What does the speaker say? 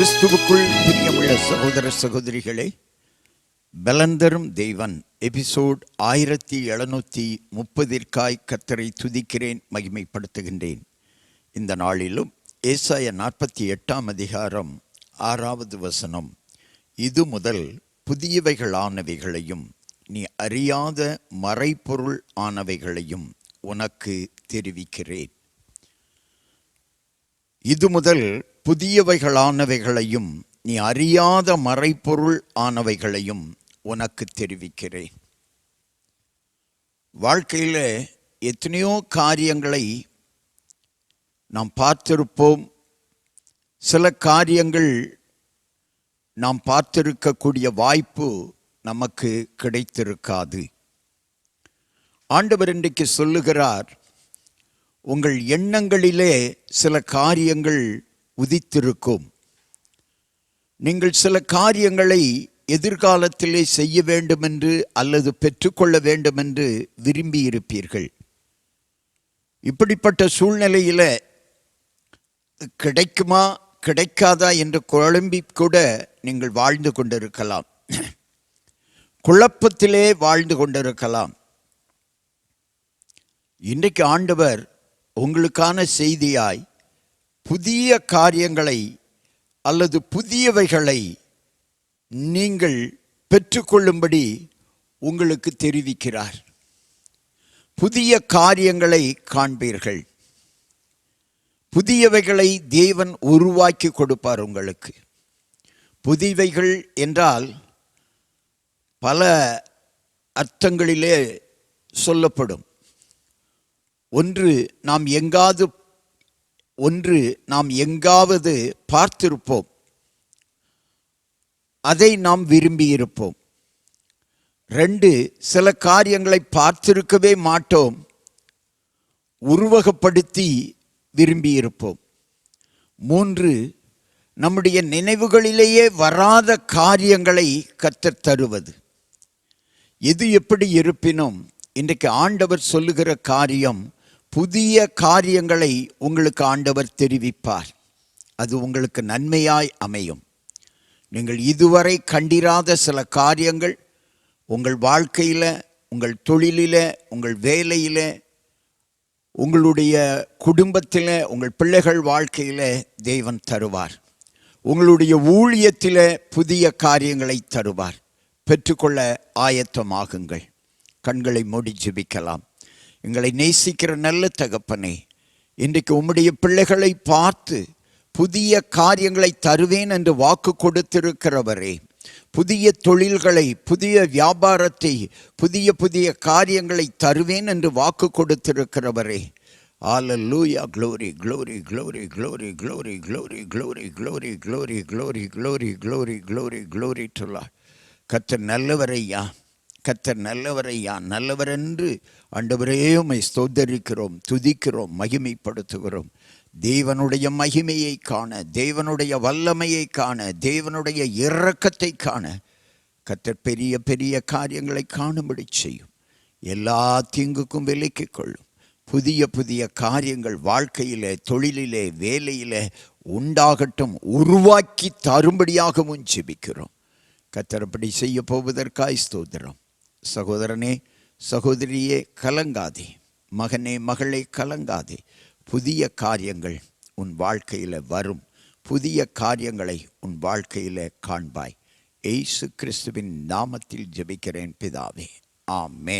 கிறிஸ்துவுக்குள் பிரியமுள்ள சகோதர சகோதரிகளே பலந்தரும் தெய்வன் எபிசோட் ஆயிரத்தி எழுநூற்றி முப்பதிற்காய் கத்தரை துதிக்கிறேன் மகிமைப்படுத்துகின்றேன். இந்த நாளிலும் ஏசாய நாற்பத்தி எட்டாம் அதிகாரம் ஆறாவது வசனம். இது முதல் புதியவைகளானவைகளையும் நீ அறியாத மறைபொருள் ஆனவைகளையும் உனக்கு தெரிவிக்கிறேன். இது முதல் புதியவைகளானவைகளையும் நீ அறியாத மறைப்பொருள் ஆனவைகளையும் உனக்கு தெரிவிக்கிறேன். வாழ்க்கையில் எத்தனையோ காரியங்களை நாம் பார்த்திருப்போம். சில காரியங்கள் நாம் பார்த்திருக்கக்கூடிய வாய்ப்பு நமக்கு கிடைத்திருக்காது. ஆண்டவர் இன்றைக்கு சொல்லுகிறார் உங்கள் எண்ணங்களிலே சில காரியங்கள் உதித்திருக்கும். நீங்கள் சில காரியங்களை எதிர்காலத்திலே செய்ய வேண்டுமென்று அல்லது பெற்றுக்கொள்ள வேண்டுமென்று விரும்பியிருப்பீர்கள். இப்படிப்பட்ட சூழ்நிலையில் கிடைக்குமா கிடைக்காதா என்று குழம்பி கூட நீங்கள் வாழ்ந்து கொண்டிருக்கலாம். குழப்பத்திலே வாழ்ந்து கொண்டிருக்கலாம். இன்றைக்கு ஆண்டவர் உங்களுக்கான செய்தியாய் புதிய காரியங்களை அல்லது புதியவைகளை நீங்கள் பெற்றுக்கொள்ளும்படி உங்களுக்கு தெரிவிக்கிறார். புதிய காரியங்களை காண்பீர்கள். புதியவைகளை தேவன் உருவாக்கி கொடுப்பார் உங்களுக்கு. புதியவைகள் என்றால் பல அர்த்தங்களிலே சொல்லப்படும். ஒன்று நாம் எங்காவது ஒன்று நாம் எங்காவது பார்த்திருப்போம். அதை நாம் விரும்பியிருப்போம். ரெண்டு சில காரியங்களை பார்த்திருக்கவே மாட்டோம். உருவகப்படுத்தி விரும்பியிருப்போம். மூன்று நம்முடைய நினைவுகளிலேயே வராத காரியங்களை கற்றுத் தருவது. எது எப்படி இருப்பினும் இன்றைக்கு ஆண்டவர் சொல்லுகிற காரியம் புதிய காரியங்களை உங்களுக்கு ஆண்டவர் தெரிவிப்பார். அது உங்களுக்கு நன்மையாய் அமையும். நீங்கள் இதுவரை கண்டிராத சில காரியங்கள் உங்கள் வாழ்க்கையில் உங்கள் தொழிலில் உங்கள் வேலையில் உங்களுடைய குடும்பத்தில் உங்கள் பிள்ளைகள் வாழ்க்கையில் தெய்வன் தருவார். உங்களுடைய ஊழியத்தில் புதிய காரியங்களை தருவார். பெற்றுக்கொள்ள ஆயத்தமாகுங்கள். கண்களை மூடி ஜெபிக்கலாம். எங்களை நேசிக்கிற நல்ல தகப்பனே இன்றைக்கு உம்முடைய பிள்ளைகளை பார்த்து புதிய காரியங்களை தருவேன் என்று வாக்கு கொடுத்திருக்கிறவரே புதிய தொழில்களை புதிய வியாபாரத்தை புதிய புதிய காரியங்களை தருவேன் என்று வாக்கு கொடுத்திருக்கிறவரே Hallelujah. Glory, glory, glory, glory, glory, glory, glory, glory, glory, glory, glory, glory, glory, glory to Lord. கத்த நல்லவரையா கத்தர் நல்லவரையா நல்லவர் என்று ஆண்டவரே உம்மை ஸ்தோத்தரிக்கிறோம் துதிக்கிறோம் மகிமைப்படுத்துகிறோம். தேவனுடைய மகிமையை காண தேவனுடைய வல்லமையை காண தேவனுடைய இரக்கத்தை காண கத்தர் பெரிய பெரிய காரியங்களை காணும்படி செய்யும். எல்லா தீங்குக்கும் விலைக்கு கொள்ளும். புதிய புதிய காரியங்கள் வாழ்க்கையிலே தொழிலிலே வேலையிலே உண்டாகட்டும் உருவாக்கி தரும்படியாகவும் ஜெபிக்கிறோம். கத்தரப்படி செய்ய போவதற்காய் ஸ்தோத்திரம். சகோதரனே சகோதரியே கலங்காதே. மகனே மகளே கலங்காதே. புதிய காரியங்கள் உன் வாழ்க்கையில் வரும். புதிய காரியங்களை உன் வாழ்க்கையில் காண்பாய். ஏசு கிறிஸ்துவின் நாமத்தில் ஜெபிக்கிறேன் பிதாவே. ஆமே